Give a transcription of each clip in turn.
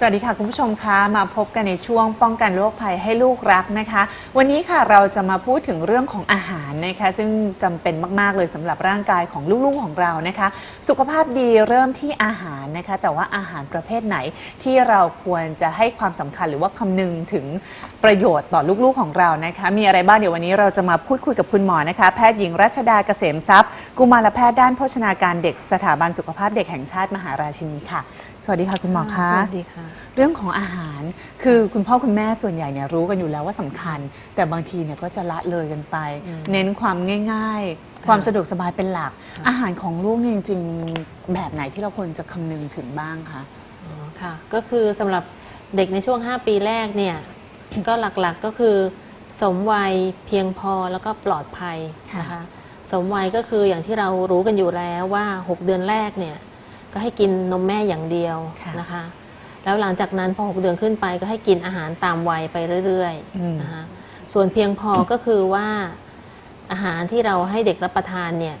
สวัสดีค่ะ คุณผู้ชมคะมาพบกันในช่วงป้องกันโรคภัยให้ลูกรักนะคะ วันนี้ค่ะเราจะมาพูดถึงเรื่องของอาหารนะคะซึ่งจำเป็นมาก ๆ เลยสำหรับร่างกายของลูกๆของเรานะคะ สุขภาพดีเริ่มที่อาหารนะคะ แต่ว่าอาหารประเภทไหนที่เราควรจะให้ความสำคัญหรือว่าคำนึงถึงประโยชน์ต่อลูกๆของเรานะคะ มีอะไรบ้างเดี๋ยววันนี้เราจะมาพูดคุยกับคุณหมอนะคะ แพทย์หญิงรัชดาเกษมทรัพย์กุมารแพทย์ด้านโภชนาการเด็กสถาบันสุขภาพเด็กแห่งชาติมหาราชินีค่ะ สวัสดีค่ะคุณหมอคะสวัสดีค่ะเรื่องของอาหารคือคุณพ่อคุณแม่ส่วนใหญ่เนี่ยรู้กันอยู่แล้วว่าสำคัญ แต่บางทีเนี่ยก็จะละเลยกันไปอืมเน้นความง่ายๆค่ะความสะดวกสบายเป็นหลัก อาหารของลูกเนี่ยจริงๆแบบไหนที่เราควรจะคำนึงถึงบ้างคะอ๋อค่ะก็คือสำหรับเด็กในช่วง 5 ปีแรกเนี่ย ก็หลักๆก็คือ สมวัยเพียงพอแล้วก็ปลอดภัยนะคะสมวัยก็คืออย่างที่เรารู้กันอยู่แล้วว่า 6 เดือนแรกเนี่ย ก็ให้กินนมแม่อย่างเดียวนะคะ แล้วหลังจากนั้นพอ 6 เดือนขึ้นไปก็ให้กินอาหารตามวัยไปเรื่อยอืมๆนะคะส่วนเพียงพอก็คือว่าอาหารที่เราให้เด็กรับประทานเนี่ย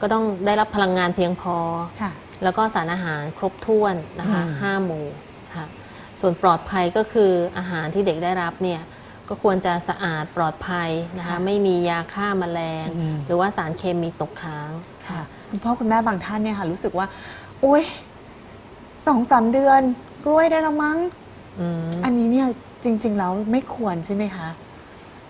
ก็ต้องได้รับพลังงานเพียงพอค่ะแล้วก็สารอาหารครบถ้วนนะคะอืมห้าหมู่ค่ะส่วนปลอดภัยก็คืออาหารที่เด็กได้รับเนี่ยก็ควรจะสะอาดปลอดภัยนะคะไม่มียาฆ่าแมลงอืมหรือว่าสารเคมีตกค้างค่ะคุณพ่อคุณแม่บางท่านเนี่ยค่ะรู้สึกว่าโอ้ยสองสามเดือน กล้วยได้แล้วมั้งอืมอันนี้เนี่ยจริง ๆ แล้วไม่ควรใช่ไหมคะ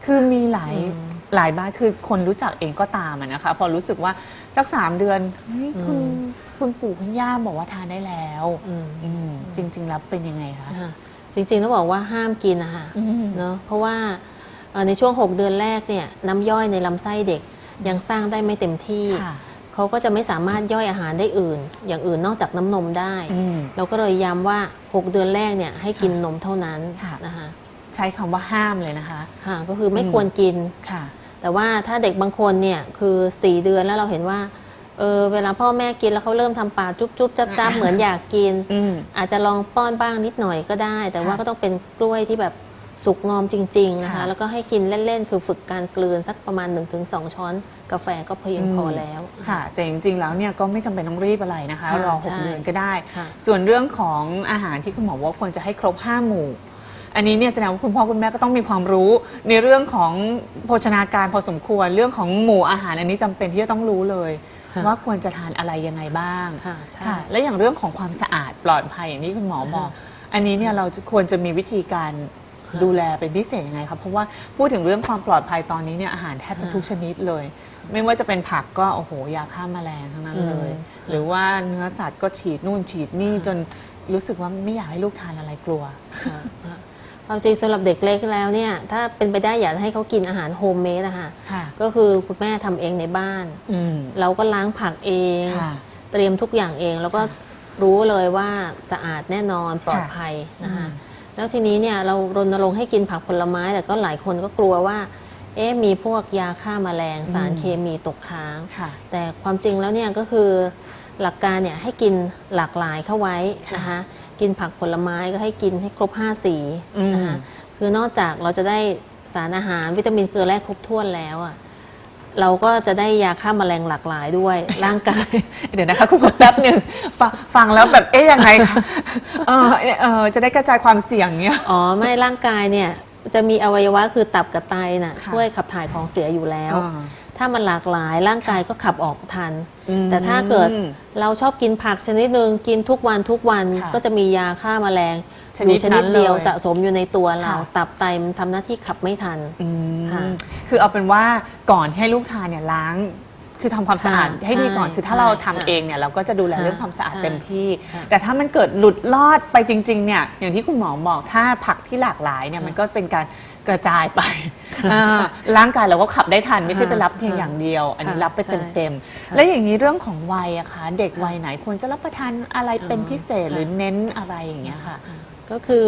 คือมีหลายอืมหลายบ้านคือคนรู้จักเองก็ตามอะนะคะ พอรู้สึกว่าสักสามเดือนเฮ้ยคุณอืมคุณปู่คุณย่าบอกว่าทานได้แล้วอืมอืมจริง ๆ แล้วเป็นยังไงคะนะคะจริงๆต้องบอกว่าห้ามกินนะคะอืมเนาะเพราะว่าเอ่อในช่วง 6 เดือนแรกเนี่ยน้ำย่อยในลำไส้เด็กยังสร้างได้ไม่เต็มที่ค่ะ เขาก็จะไม่สามารถย่อยอาหารได้อื่น อย่างอื่นนอกจากน้ำนมได้อืมเราก็เลยย้ำว่า 6 เดือนแรกเนี่ยให้กินนมเท่านั้นค่ะนะคะใช้คำว่าห้ามเลยนะคะค่ะก็คือไม่อืมควรกินค่ะ แต่ว่าถ้าเด็กบางคนเนี่ยคือ 4 เดือนแล้วเราเห็นว่าเออเวลาพ่อแม่กินแล้วเขาเริ่มทำปากจุ๊บจุ๊บจับจับเหมือนอยากกินอืมอาจจะลองป้อนบ้างนิดหน่อยก็ได้ แต่ว่าค่ะก็ต้องเป็นกล้วยที่แบบ สุกงอมจริง ๆ นะคะ ค่ะ แล้วก็ให้กินเล่น ๆ คือฝึกการกลืนสักประมาณ 1-2 ช้อนกาแฟก็เพียงพอแล้ว ค่ะ แต่จริงๆ แล้วเนี่ยก็ไม่จำเป็นต้องรีบอะไรนะคะค่ะรอหกใช่เดือนก็ได้ ค่ะ ส่วนเรื่องของอาหารที่คุณหมอว่าควรจะให้ครบห้าหมู่ อันนี้เนี่ยแสดงว่าคุณพ่อคุณแม่ก็ต้องมีความรู้ในเรื่องของโภชนาการพอสมควรเรื่องของหมู่อาหารอันนี้จำเป็นที่จะต้องรู้เลย ค่ะว่าควรจะทานอะไรยังไงบ้างค่ะใช่ค่ะและอย่างเรื่องของความสะอาดปลอดภัยอย่างที่คุณหมอบอกค่ะอันนี้เนี่ยเราจะควรจะมีวิธีการค่ะ ดูแลเป็นพิเศษยังไงครับเพราะว่าพูดถึงเรื่องความปลอดภัยตอนนี้เนี่ยอาหารแทบจะค่ะทุกชนิดเลย ไม่ว่าจะเป็นผักก็โอ้โหยาฆ่าแมลงทั้งนั้นเลยอืมหรือว่าเนื้อสัตว์ก็ฉีดนู่นฉีดนี่จนรู้สึกว่าไม่อยากให้ลูกทานอะไรกลัวค่ะค่ะความจริงสำหรับเด็กเล็กแล้วเนี่ยถ้าเป็นไปได้อยากให้เขากินอาหารโฮมเมดอะค่ะค่ะก็คือคุณแม่ทำเองในบ้านอืมเราก็ล้างผักเองค่ะเตรียมทุกอย่างเองแล้วก็รู้เลยว่าสะอาดแน่นอนปลอดภัยนะคะอืม แล้วทีนี้เนี่ยเรารณรงค์ให้กินผักผลไม้ แต่ก็หลายคนก็กลัวว่า เอ๊ะมีพวกยาฆ่าแมลงสารเคมีตกค้าง ค่ะ แต่ความจริงแล้วเนี่ยก็คือหลักการเนี่ยให้กินหลากหลายเข้าไว้นะคะกินผักผลไม้ก็ให้กินให้ครบ 5 สีนะคะอืมคือนอกจากเราจะได้สารอาหารวิตามินเกลือแร่ครบถ้วนแล้วอะ เราก็จะได้ยาฆ่าแมลงหลากหลายด้วย ร่างกาย เดี๋ยวนะคะคุณหมอแป๊บหนึ่งฟังฟังแล้วแบบเอ๊ยยังไงคะเออเออจะได้กระจายความเสี่ยงเนี่ย อ๋อ ไม่ร่างกายเนี่ย จะมีอวัยวะคือตับกับไตน่ะค่ะ ช่วยขับถ่ายของเสียอยู่แล้ว อ่า ถ้ามันหลากหลายร่างกายก็ขับออกทัน อืมแต่ถ้าเกิดเราชอบกินผักชนิดหนึ่งกินทุกวันทุกวันค่ะก็จะมียาฆ่าแมลงชอนิดยู่ชนิดนั้นเดียวเลยสะสมอยู่ในตัวเรา ค่ะ ตับไตมันทำหน้าที่ขับไม่ทัน อืมค่ะ คือเอาเป็นว่าก่อนให้ลูกทานเนี่ยล้างคือทำความสะอาดค่ะให้ดีก่อน ใช่คือถ้าเราทำค่ะเองเนี่ยเราก็จะดูแลค่ะเรื่องความสะอาดใช่เต็มที่ ค่ะแต่ถ้ามันเกิดหลุดลอดไปจริงๆเนี่ยอย่างที่คุณหมอบอกถ้าผักที่หลากหลายเนี่ยค่ะมันก็เป็นการกระจายไปค่ะอ่าร่างกายเราก็ขับได้ทันไม่ใช่ค่ะไปรับเพียงค่ะอย่างเดียว อันนี้ค่ะรับไปใช่เต็มๆค่ะแล้วอย่างนี้เรื่องของวัยอะคะเด็กค่ะวัยไหนควรจะรับประทานอะไรเป็นพิเศษค่ะหรือเน้นอะไรอย่างเงี้ยค่ะ ก็คือ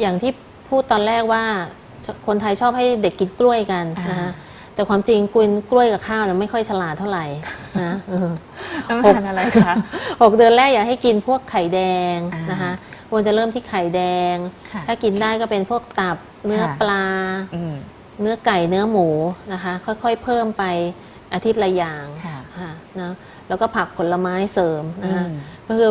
อย่างที่พูดตอนแรกว่า คนไทยชอบให้เด็กกินกล้วยกันอ่านนะคะแต่ความจริงกินกล้วยกับข้าวเนี่ยไม่ค่อยฉลาดเท่าไหร่นะเออต้องหกทานอะไรคะหกเดือนแรกอยากให้กินพวกไข่แดงอ่านนะคะควรจะเริ่มที่ไข่แดงค่ะถ้ากินได้ก็เป็นพวกตับเนื้อค่ะปลาอืมเนื้อไก่เนื้อหมูนะคะ ค่อยๆเพิ่มไปอาทิตย์ละอย่างค่ะค่ะนะแล้วก็ผักผลไม้เสริมนะคะอืมก็คือ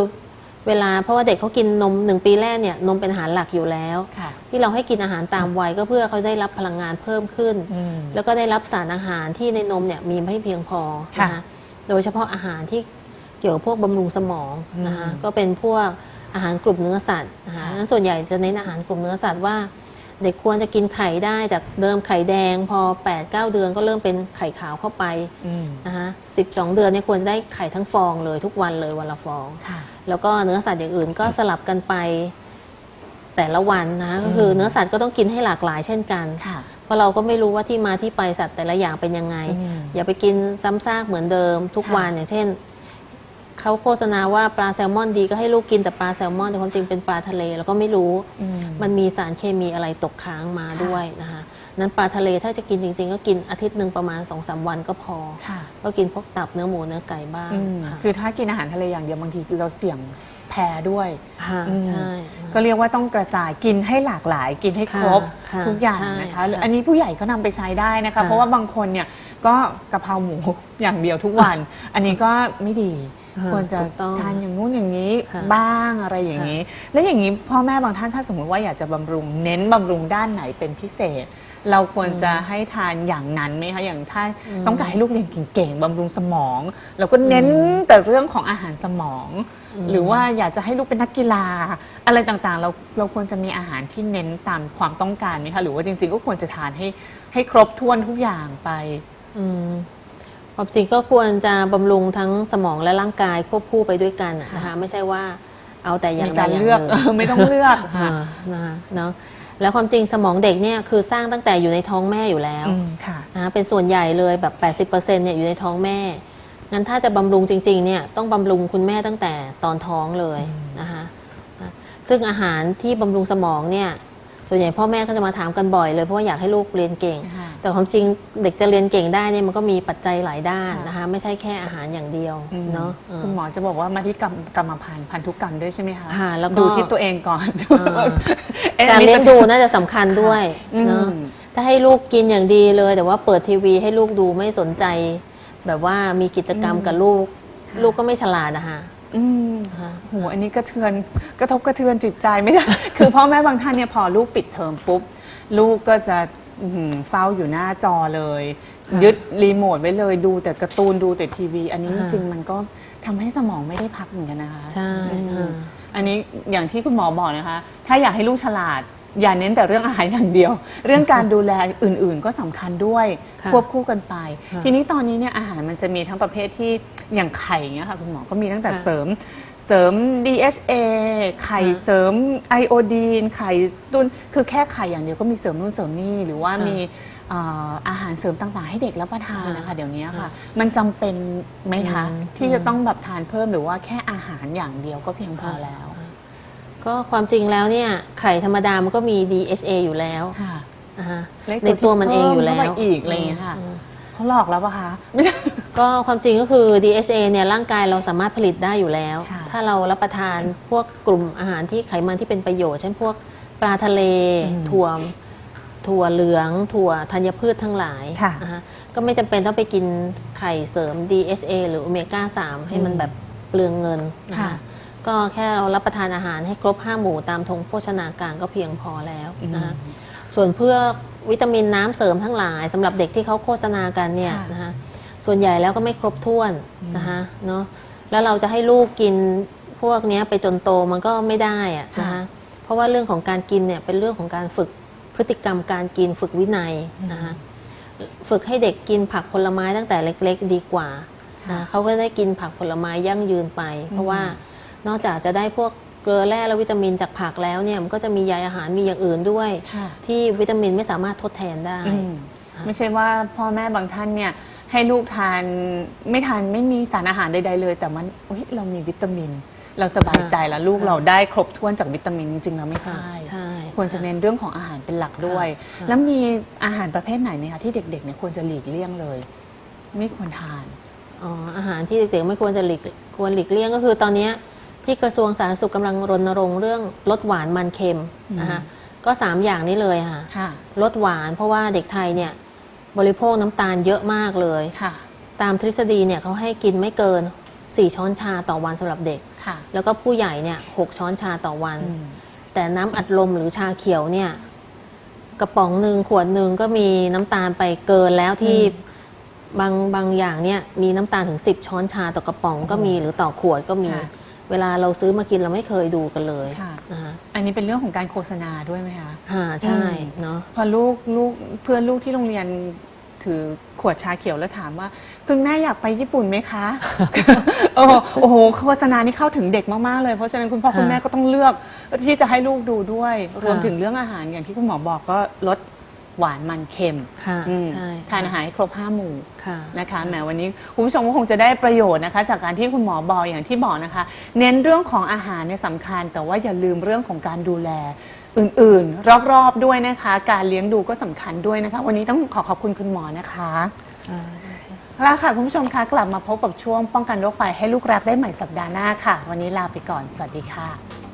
เวลาเพราะว่าเด็กเขากินนมหนึ่งปีแรกเนี่ยนมเป็นอาหารหลักอยู่แล้ว ค่ะ ที่เราให้กินอาหารตามวัยก็เพื่อเขาได้รับพลังงานเพิ่มขึ้น อืม แล้วก็ได้รับสารอาหารที่ในนมเนี่ยมีไม่เพียงพอค่ะนะคะโดยเฉพาะอาหารที่เกี่ยวกับพวกบำรุงสมองนะคะอืมก็เป็นพวกอาหารกลุ่มเนื้อสัตว์นะคะค่ะ งั้นส่วนใหญ่จะเน้นอาหารกลุ่มเนื้อสัตว์ว่า เด็กควรจะกินไข่ได้จากเดิมไข่แดง พอ 8-9 เดือนก็เริ่มเป็นไข่ขาวเข้าไปอืมนะคะ12เดือนเนี่ยควรจะได้ไข่ทั้งฟองเลยทุกวันเลยวันละฟองค่ะแล้วก็เนื้อสัตว์อย่างอื่นก็สลับกันไปแต่ละวันนะคะก็คือเนื้อสัตว์ก็ต้องกินให้หลากหลายเช่นกันค่ะเพราะเราก็ไม่รู้ว่าที่มาที่ไปสัตว์แต่ละอย่างเป็นยังไงอืมอย่าไปกินซ้ำซากเหมือนเดิมทุกค่ะวันอย่างเช่น เขาโฆษณาว่าปลาแซลมอนดีก็ให้ลูกกินแต่ปลาแซลมอนแต่ความจริงเป็นปลาทะเลแล้วก็ไม่รู้อืมันมีสารเคมีอะไรตกค้างมาค่ะด้วยนะคะนั้นปลาทะเลถ้าจะกินจริง ๆ ก็กินอาทิตย์หนึ่งประมาณ2อสวันก็พอค่ะก็กินพวกตับเนื้อหมูเนื้อไก่บ้างอืมค่ะคือถ้ากินอาหารทะเลอย่างเดียวบางทีเราเสี่ยงแพ้ด้วยค่ะอืมใช่ก็เรียกว่าต้องกระจายกินให้หลากหลายกินให้ครบค่ะทุกอย่างใช่นะคะค่ะหรืออันนี้ผู้ใหญ่ก็นำไปใช้ได้นะคะค่ะเพราะว่าบางคนเนี่ยก็กะเพราหมูอย่างเดียวทุกวัน อันนี้ก็ไม่ดี ค่ะควรจะถูกต้อง ทานอย่างงู้นอย่างนี้ค่ะบ้างอะไรอย่างนี้ แล้วอย่างนี้พ่อแม่บางท่านถ้าสมมติว่าอยากจะบำรุงเน้นบำรุงด้านไหนเป็นพิเศษ เราควรจะให้ทานอย่างนั้นไหมคะอย่างถ้าต้องการให้ลูกเรียนเก่งๆบำรุงสมอง เราก็เน้นแต่เรื่องของอาหารสมอง หรือว่าอยากจะให้ลูกเป็นนักกีฬา อะไรต่างๆ เราเราควรจะมีอาหารที่เน้นตามความต้องการไหมคะหรือว่าจริง ๆ ก็ควรจะทานให้ให้ครบถ้วนทุกอย่างไป อืม ความจริงก็ควรจะบำรุงทั้งสมองและร่างกายควบคู่ไปด้วยกันน่ะนะคะไม่ใช่ว่าเอาแต่อย่างมีใดการอย่างเลือกหนึ่งเออไม่ต้องเลือกค่ะอ่านะคะเนาะแล้วความจริงสมองเด็กเนี่ยคือสร้างตั้งแต่อยู่ในท้องแม่อยู่แล้วอืมค่ะนะคะเป็นส่วนใหญ่เลยแบบ 80%เนี่ยอยู่ในท้องแม่ งั้นถ้าจะบำรุงจริงๆเนี่ยต้องบำรุงคุณแม่ตั้งแต่ตอนท้องเลยนะคะนะซึ่งอาหารที่บำรุงสมองเนี่ย ส่วนใหญ่พ่อแม่ก็จะมาถามกันบ่อยเลยเพราะว่าอยากให้ลูกเรียนเก่งค่ะแต่ความจริงเด็กจะเรียนเก่งได้เนี่ยมันก็มีปัจจัยหลายด้านค่ะนะคะ ไม่ใช่แค่อาหารอย่างเดียวอืมเนาะเออคุณหมอจะบอกว่ามาที่กรรมกรรมพันธุ์พันธุกรรมด้วยใช่ไหมคะค่ะแล้วก็ดูที่ตัวเองก่อนอ่าอ๊ะการอันนี้เลี้ยงดูน่าจะสำคัญด้วยอืมเนาะถ้าให้ลูกกินอย่างดีเลย แต่ว่าเปิดทีวีให้ลูกดูไม่สนใจ แบบว่ามีกิจกรรมกับลูก ลูกก็ไม่ฉลาดนะคะ อืมนะคะโหอันนี้กระเทือนกระทบกระเทือนจิตใจไม่ได้ คือพ่อแม่บางท่านเนี่ยพอลูกปิดเทอมปุ๊บ ลูกก็จะอื้อหือเฝ้าอยู่หน้าจอเลยยึดรีโมทไว้เลยดูแต่การ์ตูนดูแต่ทีวี อันนี้จริงๆมันก็ทำให้สมองไม่ได้พักเหมือนกันนะคะใช่อืมค่ะ อันนี้อย่างที่คุณหมอบอกนะคะ ถ้าอยากให้ลูกฉลาด อย่าเน้นแต่เรื่องอาหารอย่างเดียว เรื่องการดูแลอื่นๆ ก็สำคัญด้วยค่ะควบคู่กันไป ค่ะทีนี้ตอนนี้เนี่ยอาหารมันจะมีทั้งประเภทที่อย่างไข่เงี้ยค่ะคุณหมอก็มีตั้งแต่ค่ะเสริมเสริม DHA ไข่ค่ะเสริมไอโอดีนไข่ตุนคือแค่ไข่อย่างเดียวก็มีเสริมนู่นเสริมนี่หรือว่าค่ะมีเอ่ออาหารเสริมต่างๆ ให้เด็กรับประทานนะคะค่ะเดี๋ยวนี้ค่ะ ค่ะมันจำเป็นไหมคะ อืม ที่จะต้องแบบทานเพิ่มหรือว่าแค่อาหารอย่างเดียวก็เพียงพอแล้ว ก็ความจริงแล้วเนี่ยไข่ธรรมดามันก็มี DHA อยู่แล้วค่ะนะคะและในตัวมันเองอยู่แล้วเพิ่มเข้าไปอีกอะไรอย่างเงี้ยค่ะอืมเขาหลอกแล้วปะคะไม่ใช่ก็ความจริงก็คือ DHA เนี่ยร่างกายเราสามารถผลิตได้อยู่แล้วค่ะถ้าเรารับประทานพวกกลุ่มอาหารที่ไขมันที่เป็นประโยชน์ เช่นพวกปลาทะเลอืมถั่วถั่วเหลือง ถั่วธัญพืชทั้งหลายค่ะนะคะก็ไม่จำเป็นต้องไปกินไข่เสริม DHA หรือโอเมก้า 3 ให้มันแบบเปลืองเงินนะคะค่ะ ก็แค่เรารับประทานอาหารให้ครบ5หมู่ตามธงโภชนาการก็เพียงพอแล้วนะคะส่วนเพื่อวิตามินน้ำเสริมทั้งหลายสำหรับเด็กที่เขาโฆษณากันเนี่ยค่ะนะคะส่วนใหญ่แล้วก็ไม่ครบถ้วนนะคะเนาะแล้วเราจะให้ลูกกินพวกเนี้ยไปจนโตมันก็ไม่ได้อะนะคะเพราะว่าเรื่องของการกินเนี่ยเป็นเรื่องของการฝึกพฤติกรรมการกินฝึกวินัยนะคะฝึกให้เด็กกินผักผลไม้ตั้งแต่เล็ก ๆ ดีกว่านะเขาก็ได้กินผักผลไม้ยั่งยืนไป เพราะว่า นอกจากจะได้พวกเกลือแร่และวิตามินจากผักแล้วเนี่ยมันก็จะมีใยอาหารมีอย่างอื่นด้วย ค่ะ ที่วิตามินไม่สามารถทดแทนได้ อืมไม่ใช่ว่าพ่อแม่บางท่านเนี่ยให้ลูกทานไม่ทานไม่มีสารอาหารใดๆเลย แต่มันเฮ้ยเรามีวิตามิน เราสบายใจแล้วลูกค่ะเราได้ครบถ้วนจากวิตามินจริงๆแล้วไม่ใช่ ใช่ควรจะเน้นเรื่องของอาหารเป็นหลักด้วย ค่ะ แล้วมีอาหารประเภทไหนไหมคะที่เด็กๆเนี่ยควรจะหลีกเลี่ยงเลย ไม่ควรทาน อ๋ออาหารที่เด็กๆไม่ควรจะหลีกควรหลีกเลี่ยงก็คือตอนเนี้ย ที่กระทรวงสาธารณสุขกำลังรณรงค์เรื่องลดหวานมันเค็มนะคะก็ 3 อย่างนี้เลยค่ะค่ะลดหวานเพราะว่าเด็กไทยเนี่ยบริโภคน้ำตาลเยอะมากเลย ค่ะ ตามทฤษฎีเนี่ยเขาให้กินไม่เกิน 4 ช้อนชาต่อวันสำหรับเด็ก ค่ะ แล้วก็ผู้ใหญ่เนี่ยหกช้อนชาต่อวัน อืม แต่น้ำอัดลมหรือชาเขียวเนี่ยกระป๋องหนึ่งขวดหนึ่งก็มีน้ำตาลไปเกินแล้วที่บางบางอย่างเนี่ยมีน้ำตาลถึง 10 ช้อนชาต่อกระป๋องก็มีหรือต่อขวดก็มี ค่ะ เวลาเราซื้อมากินเราไม่เคยดูกันเลยค่ะ นะคะอันนี้เป็นเรื่องของการโฆษณาด้วยไหมคะ อ่าใช่อืม เนาะ พอลูกลูกเพื่อนลูกที่โรงเรียนถือขวดชาเขียวแล้วถามว่า คุณแม่อยากไปญี่ปุ่นไหมคะ โอ้โหโอ้โหโฆษณานี่เข้าถึงเด็กมากๆเลย เพราะฉะนั้นคุณพ่อคุณแม่ก็ต้องเลือกที่จะให้ลูกดูด้วย รวมถึงเรื่องอาหารอย่างที่คุณหมอบอกก็ลดหวานมันเค็มค่ะอืมใช่ ทานอาหารให้ครบห้าหมู่ ค่ะนะคะแหมวันนี้คุณผู้ชมก็คงจะได้ประโยชน์นะคะ จากการที่คุณหมอบอกอย่างที่บอกนะคะ เน้นเรื่องของอาหารเนี่ยสำคัญ แต่ว่าอย่าลืมเรื่องของการดูแลอื่นๆ รอบๆด้วยนะคะ การเลี้ยงดูก็สำคัญด้วยนะคะ วันนี้ต้องขอขอบคุณคุณหมอนะคะอ่าแล้วค่ะคุณผู้ชมคะกลับมาพบกับช่วงป้องกันโรคภัยให้ลูกรักได้ใหม่สัปดาห์หน้าค่ะ วันนี้ลาไปก่อนสวัสดีค่ะ